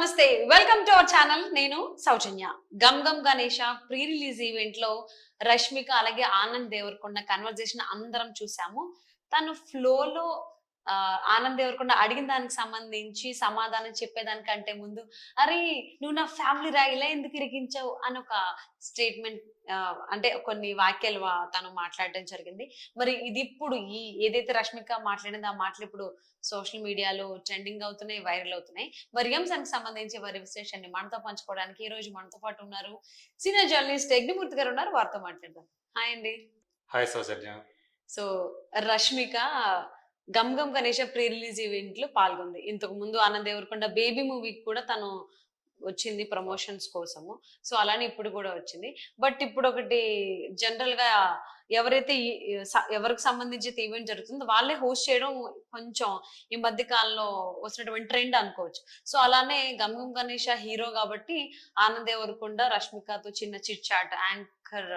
నమస్తే. Welcome to our channel నేను Soujanya. Gam Gam Ganesha pre release ఈవెంట్లో రష్మిక అలాగే ఆనంద్ దేవరకొండ కన్వర్జేషన్ అందరం చూసాము. తను ఫ్లోలో ఆనంద్ దేవరకొండ అడిగిన దానికి సంబంధించి సమాధానం చెప్పేదానికంటే ముందు అరే నువ్వు నా ఫ్యామిలీ రా ఇలా ఎందుకు ఇరికించావు అని ఒక స్టేట్మెంట్ అంటే కొన్ని వాక్యాలు తను మాట్లాడడం జరిగింది. మరి ఇది ఇప్పుడు ఈ ఏదైతే రష్మిక మాట్లాడిందో ఆ మాటలు ఇప్పుడు సోషల్ మీడియాలో ట్రెండింగ్ అవుతున్నాయి వైరల్ అవుతున్నాయి. మరి అంశానికి సంబంధించి వారి విశ్లేషణని మనతో పంచుకోవడానికి ఈ రోజు మనతో పాటు ఉన్నారు సీనియర్ జర్నలిస్ట్ యజ్ఞమూర్తి గారు ఉన్నారు. వారితో మాట్లాడదాం. హాయ్ అండి. Hi Soujanya. So Rashmika Gam Gam Ganesha pre release ఈవెంట్లో పాల్గొంది. ఇంతకు ముందు ఆనంద్ దేవరకొండ బేబీ మూవీకి కూడా తను వచ్చింది ప్రమోషన్స్ కోసము. సో అలానే ఇప్పుడు కూడా వచ్చింది. బట్ ఇప్పుడు ఒకటి జనరల్గా ఎవరైతే ఎవరికి సంబంధించి ఈవెంట్ జరుగుతుందో వాళ్ళే హోస్ట్ చేయడం కొంచెం ఈ మధ్య కాలంలో వచ్చినటువంటి ట్రెండ్ అనుకోవచ్చు. సో అలానే గమగం గణేష హీరో కాబట్టి ఆనంద్ దేవరకొండ రష్మికతో చిన్న చిట్ చాట్ యాంకర్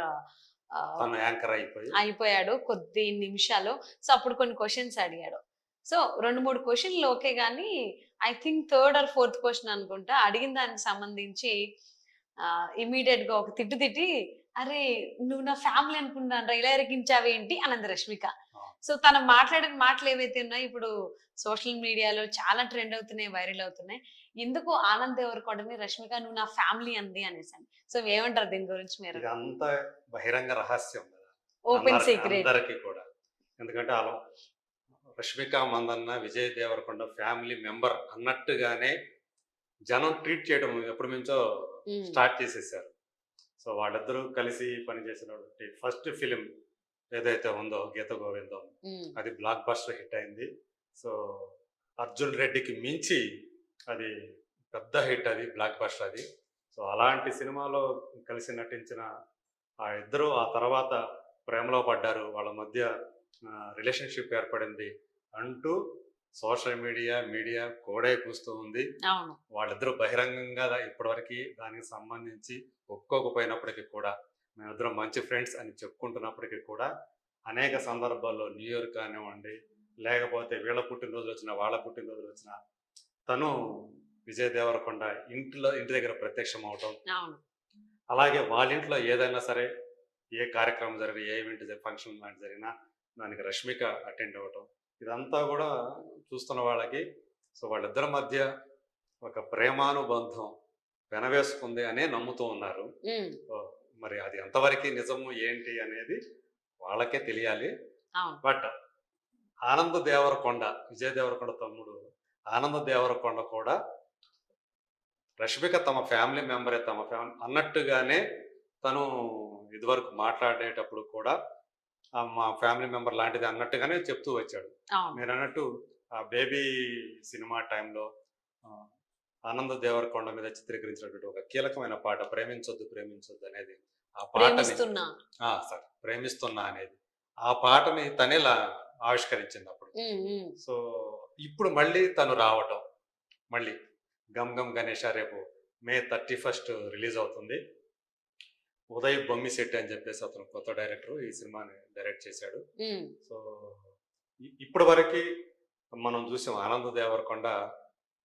తను యాంకర్ అయిపోయి. అయిపోయాడు కొద్ది నిమిషాలు. సో అప్పుడు కొన్ని క్వశ్చన్స్ అడిగాడు. సో రెండు మూడు క్వశ్చన్లు ఓకే కానీ I think third or fourth question అనుకుంటా. అడిగిన దానికి సంబంధించి ఇమీడియట్గా ఒక తిట్టు తిట్టి అరే నువ్వు నా ఫ్యామిలీ అనుకున్నాను ఇలా ఎరిగించావేంటి అనంది రష్మిక. సో తను మాట్లాడిన మాటలు ఏవైతే ఉన్నాయో ఇప్పుడు సోషల్ మీడియాలో చాలా ట్రెండ్ అవుతున్నాయి వైరల్ అవుతున్నాయి. ఎందుకు ఆనంద్ దేవరకొండని రష్మిక నువ్వు నా ఫ్యామిలీ అంది అనేసి అని సో ఏమంటారు దీని గురించి మీరు? ఇదంతా బహిరంగ రహస్యం ఓపెన్ సీక్రెట్ అందరికీ కూడా. ఎందుకంటే అలా రష్మిక మందన్న విజయ్ దేవరకొండ ఫ్యామిలీ మెంబర్ అన్నట్టుగానే జనం ట్రీట్ చేయడం ఎప్పటి నుంచో స్టార్ట్ చేసేసారు. సో వాళ్ళిద్దరూ కలిసి పనిచేసినటువంటి ఫస్ట్ ఫిలిం ఏదైతే ఉందో గీత గోవిందం అది బ్లాక్ బస్టర్ హిట్ అయింది. సో అర్జున్ రెడ్డికి మించి అది పెద్ద హిట్ అది బ్లాక్ బస్టర్ అది. సో అలాంటి సినిమాలో కలిసి నటించిన ఆ ఇద్దరు ఆ తర్వాత ప్రేమలో పడ్డారు. వాళ్ళ మధ్య రిలేషన్షిప్ ఏర్పడింది అంటూ సోషల్ మీడియా మీడియా కోడే కూస్తూ ఉంది. వాళ్ళిద్దరూ బహిరంగంగా ఇప్పటివరకు దానికి సంబంధించి ఒప్పుకోకపోయినప్పటికీ కూడా మేమిద్దరం మంచి ఫ్రెండ్స్ అని చెప్పుకుంటున్నప్పటికీ కూడా అనేక సందర్భాల్లో న్యూ ఇయర్ కానివ్వండి లేకపోతే వీళ్ళ పుట్టినరోజులు వచ్చిన వాళ్ళ పుట్టినరోజులు వచ్చిన తను విజయ్ దేవరకొండ ఇంట్లో ఇంటి దగ్గర ప్రత్యక్షం అవటం అలాగే వాళ్ళ ఇంట్లో ఏదైనా సరే ఏ కార్యక్రమం జరిగిన ఏ ఈవెంట్ ఫంక్షన్ లాంటి జరిగినా దానికి రష్మిక అటెండ్ అవ్వటం. ఇదంతా కూడా చూస్తున్న వాళ్ళకి సో వాళ్ళిద్దరి మధ్య ఒక ప్రేమానుబంధం వెనవేసుకుంది అనే నమ్ముతూ ఉన్నారు. మరి అది ఎంతవరకు నిజము ఏంటి అనేది వాళ్ళకే తెలియాలి. బట్ ఆనంద దేవరకొండ విజయ్ దేవరకొండ తమ్ముడు ఆనంద దేవరకొండ కూడా రష్మిక తమ ఫ్యామిలీ మెంబరే తమ ఫ్యామిలీ అన్నట్టుగానే తను ఇదివరకు మాట్లాడేటప్పుడు కూడా మా ఫ్యామిలీ మెంబర్ లాంటిది అన్నట్టుగానే చెప్తూ వచ్చాడు. మీరు అన్నట్టు ఆ బేబీ సినిమా టైంలో ఆనంద దేవరకొండ మీద చిత్రీకరించినటువంటి ఒక కీలకమైన పాట ప్రేమించొద్దు ప్రేమించొద్దు అనేది ఆ పాటని ప్రేమిస్తున్నా. ఆ, సార్ ప్రేమిస్తున్నా అనేది. ఆ పాటని తనే ఆవిష్కరించింది అప్పుడు. సో ఇప్పుడు మళ్ళీ తను రావటం మళ్ళీ గమ్ గమ్ గణేష రేపు మే థర్టీ ఫస్ట్ రిలీజ్ అవుతుంది. ఉదయ్ బొమ్మిశెట్టి అని చెప్పేసి అతను కొత్త డైరెక్టర్ ఈ సినిమాని డైరెక్ట్ చేశాడు. సో ఇప్పటి వరకు మనం చూసాం ఆనంద దేవరకొండ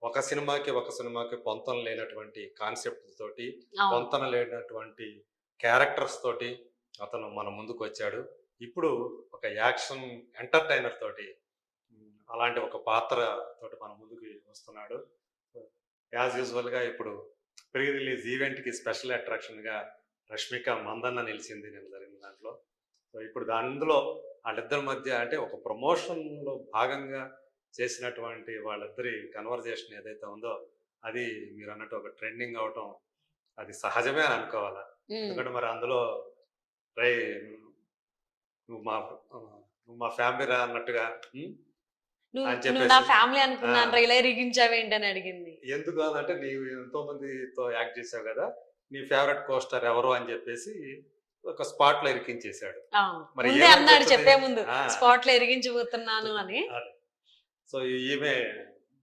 ఒక సినిమాకి ఒక సినిమాకి పొంతం లేనటువంటి కాన్సెప్ట్ తోటి పొంతన లేనటువంటి క్యారెక్టర్స్ తోటి అతను మన ముందుకు వచ్చాడు. ఇప్పుడు ఒక యాక్షన్ ఎంటర్టైనర్ తోటి అలాంటి ఒక పాత్ర తోటి మన ముందుకు వస్తున్నాడు. యాజ్ యూజువల్గా ఇప్పుడు ప్రీ రిలీజ్ ఈవెంట్కి స్పెషల్ అట్రాక్షన్గా రష్మిక మందన్న నిలిచింది నేను జరిగిన దాంట్లో. సో ఇప్పుడు అందులో వాళ్ళిద్దరి మధ్య అంటే ఒక ప్రమోషన్లో భాగంగా చేసినటువంటి వాళ్ళిద్దరి కన్వర్జేషన్ ఏదైతే ఉందో అది మీరు అన్నట్టు ఒక ట్రెండింగ్ అవటం అది సహజమే అని అనుకోవాలా ఎందుకంటే మరి అందులో రై నువ్వు మా నువ్వు మా ఫ్యామిలీ రా అన్నట్టుగా? నువ్వు నా ఫ్యామిలీ అనుకున్నాను. రా, ఇలా అడిగింది ఎందుకు అంటే నీవు ఎంతో మందితో యాక్ట్ చేసావు కదా నీ ఫేవరెట్ కోస్టర్ ఎవరు అని చెప్పేసి ఒక స్పాట్లో ఇరికించేశాడు మరి అన్నాడు? చెప్పే ముందు. స్పాట్లో ఎరిగించబోతున్నాను అని. సో ఈమె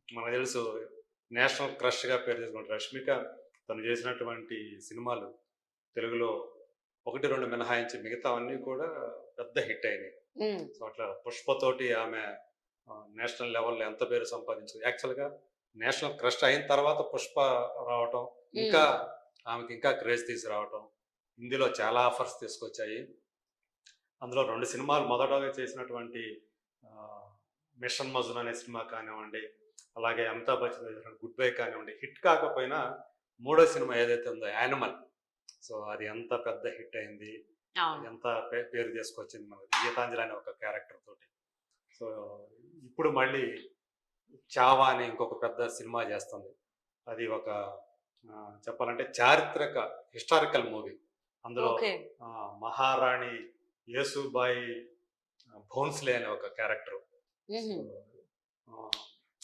మనకు తెలుసు నేషనల్ క్రష్గా పేరు చేసుకుంటే రష్మిక తను చేసినటువంటి సినిమాలు తెలుగులో ఒకటి రెండు మినహాయించి మిగతావన్నీ కూడా పెద్ద హిట్ అయినాయి. సో అట్లా పుష్పతోటి ఆమె నేషనల్ లెవెల్లో ఎంత పేరు సంపాదించింది. యాక్చువల్గా నేషనల్ క్రష్ అయిన తర్వాత పుష్ప రావటం ఇంకా ఆమెకి ఇంకా క్రేజ్ తీసుకురావటం హిందీలో చాలా ఆఫర్స్ తీసుకొచ్చాయి. అందులో రెండు సినిమాలు మొదటగా చేసినటువంటి మిషన్ మజున్ అనే సినిమా కానివ్వండి అలాగే అమితాబ్ బచ్చన్ గుడ్ బై కానివ్వండి హిట్ కాకపోయినా మూడో సినిమా ఏదైతే ఉందో యానిమల్. సో అది ఎంత పెద్ద హిట్ అయింది. ఎంత పేరు తీసుకొచ్చింది మనకి గీతాంజలి అనే ఒక క్యారెక్టర్ తోటి. సో ఇప్పుడు మళ్ళీ చావా అని ఇంకొక పెద్ద సినిమా చేస్తుంది. అది ఒక చెప్పాలంటే చారిత్రక హిస్టారికల్ మూవీ. అందులో మహారాణి యేసుబాయి భోన్స్లే అనే ఒక క్యారెక్టర్.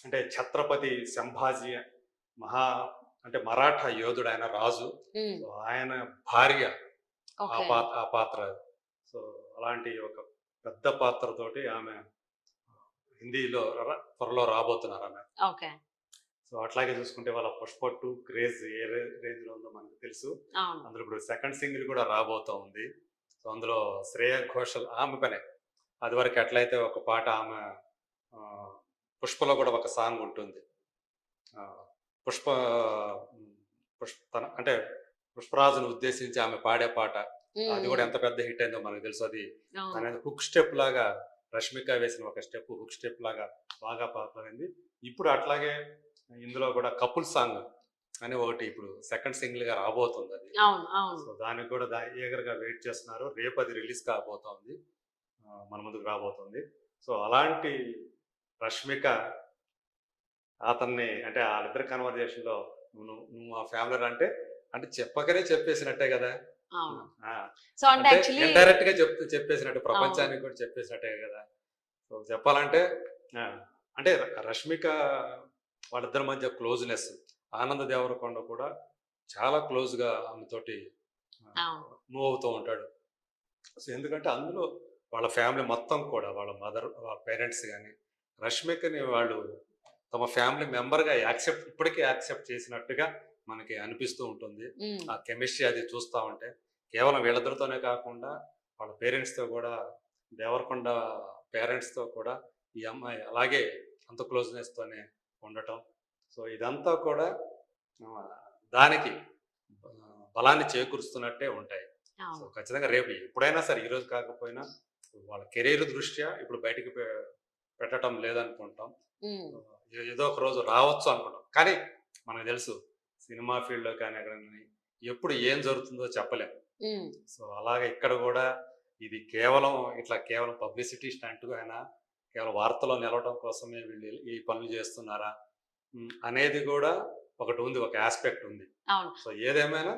అంటే ఛత్రపతి సంభాజీ మహా అంటే మరాఠా యోధుడు ఆయన రాజు. సో ఆయన భార్య ఆ పాత్ర ఆ పాత్ర. సో అలాంటి ఒక పెద్ద పాత్రతోటి ఆమె హిందీలో త్వరలో రాబోతున్నారు ఆమె. ఓకే. సో అట్లాగే చూసుకుంటే వాళ్ళ పుష్ప టూ క్రేజ్ ఏ రేంజ్లో ఉందో మనకు తెలుసు. అందులో ఇప్పుడు సెకండ్ సింగిల్ కూడా రాబోతా ఉంది. సో అందులో శ్రేయ ఘోషల్ ఆమె పనే. అది వరకు ఎట్లయితే ఒక పాట ఆమె పుష్పలో కూడా ఒక సాంగ్ ఉంటుంది. పుష్ప పుష్ప తన అంటే పుష్పరాజును ఉద్దేశించి ఆమె పాడే పాట అది కూడా ఎంత పెద్ద హిట్ అయిందో మనకు తెలుసు. అది అనేది హుక్ స్టెప్ లాగా రష్మిక వేసిన ఒక స్టెప్ హుక్ స్టెప్ లాగా బాగా అయింది ఇప్పుడు అట్లాగే ఇందులో కూడా కపుల్ సాంగ్ అని ఒకటి ఇప్పుడు సెకండ్ సింగిల్గా రాబోతుంది అది. సో దానికి కూడా eager గా వెయిట్ చేస్తున్నారు. రేపు అది రిలీజ్ కాబోతోంది. మన ముందుకు రాబోతుంది. సో అలాంటి రష్మిక అతన్ని అంటే వాళ్ళిద్దరి కన్వర్జేషన్లో నువ్వు నువ్వు మా ఫ్యామిలీ అంటే అంటే చెప్పకనే చెప్పేసినట్టే కదా. సో అంటే ఇండైరెక్ట్గా చెప్తూ చెప్పేసినట్టు ప్రపంచానికి కూడా చెప్పేసినట్టే కదా. సో చెప్పాలంటే అంటే రష్మిక వాళ్ళిద్దరి మధ్య క్లోజ్నెస్ ఆనంద దేవరకొండ కూడా చాలా క్లోజ్గా ఆమెతోటి. మూవ్ అవుతూ ఉంటాడు. సో ఎందుకంటే అందులో వాళ్ళ ఫ్యామిలీ మొత్తం కూడా వాళ్ళ మదర్ వాళ్ళ పేరెంట్స్ కానీ రష్మికని వాళ్ళు తమ ఫ్యామిలీ మెంబర్గా యాక్సెప్ట్ ఇప్పటికీ యాక్సెప్ట్ చేసినట్టుగా మనకి అనిపిస్తూ ఉంటుంది. ఆ కెమిస్ట్రీ అది చూస్తూ ఉంటే. కేవలం వీళ్ళిద్దరితోనే కాకుండా వాళ్ళ పేరెంట్స్తో కూడా దేవరకొండ పేరెంట్స్తో కూడా ఈ అమ్మాయి అలాగే అంత క్లోజ్నెస్తోనే ఉండటం. సో ఇదంతా కూడా దానికి బలాన్ని చేకూరుస్తున్నట్టే ఉంటాయి. సో ఖచ్చితంగా రేపు ఎప్పుడైనా సరే ఈరోజు కాకపోయినా వాళ్ళ కెరీర్ దృష్ట్యా ఇప్పుడు బయటికి పెట్టడం లేదనుకుంటాం. ఏదో ఒక రోజు రావచ్చు అనుకుంటాం. కానీ మనకు తెలుసు సినిమా ఫీల్డ్లో కానీ ఎక్కడ ఎప్పుడు ఏం జరుగుతుందో చెప్పలేం. ఉమ్, సో అలాగే ఇక్కడ కూడా ఇది కేవలం ఇట్లా కేవలం పబ్లిసిటీ స్టంట్గా అయినా కేవలం వార్తలో నిలవడం కోసమే వీళ్ళు ఈ పనులు చేస్తున్నారా? అనేది కూడా ఒకటి ఉంది ఒక ఆస్పెక్ట్ ఉంది. సో ఏదేమైనా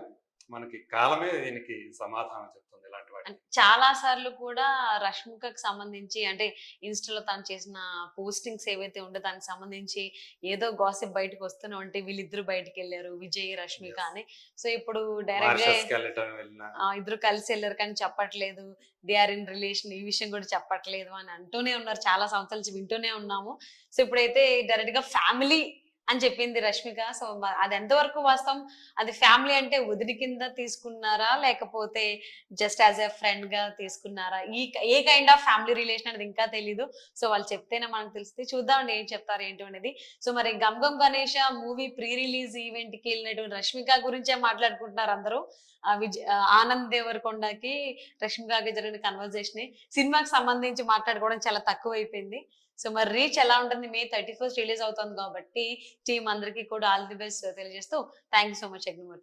మనకి కాలమే దీనికి సమాధానం చెప్తుంది ఇలాంటి వాటి చాలా సార్లు కూడా రష్మికకి సంబంధించి అంటే ఇన్స్టాలో తను చేసిన పోస్టింగ్స్ ఏవైతే ఉంటే దానికి సంబంధించి ఏదో గాసిప్ బయటకు వస్తూనే ఉంటే వీళ్ళిద్దరు బయటకు వెళ్ళారు విజయ్ రష్మిక. అని. సో ఇప్పుడు డైరెక్ట్గా ఇద్దరు కలిసి వెళ్ళారు కానీ చెప్పట్లేదు. దే ఆర్ ఇన్ రిలేషన్ ఈ విషయం కూడా చెప్పట్లేదు అని అంటూనే ఉన్నారు. చాలా సంవత్సరాల నుంచి వింటూనే ఉన్నాము. సో ఇప్పుడైతే డైరెక్ట్గా ఫ్యామిలీ అని చెప్పింది రష్మిక. సో అది ఎంతవరకు వాస్తవం? అది ఫ్యామిలీ అంటే వదిలి కింద తీసుకున్నారా? లేకపోతే జస్ట్ యాజ్ ఎ ఫ్రెండ్గా తీసుకున్నారా? ఈ a kind of family relation అనేది ఇంకా తెలీదు. సో వాళ్ళు చెప్తేనే మనకు తెలుస్తుంది. చూద్దామండి ఏం చెప్తారు ఏంటి అనేది. సో మరి Gam Gam Ganesha movie pre release ఈవెంట్కి వెళ్ళినటువంటి రష్మిక గురించే మాట్లాడుకుంటున్నారు అందరూ. విజ విజయ్ ఆనంద్ దేవరకొండకి రష్మికకి జరిగిన కన్వర్జేషన్ సినిమాకి సంబంధించి మాట్లాడుకోవడం చాలా తక్కువ అయిపోయింది సో మరి రీచ్ ఎలా ఉంటుంది? మే థర్టీ ఫస్ట్ రిలీజ్ అవుతుంది కాబట్టి టీం అందరికీ కూడా ఆల్ ది బెస్ట్ తెలియజేస్తూ thank you so much Agnimurthy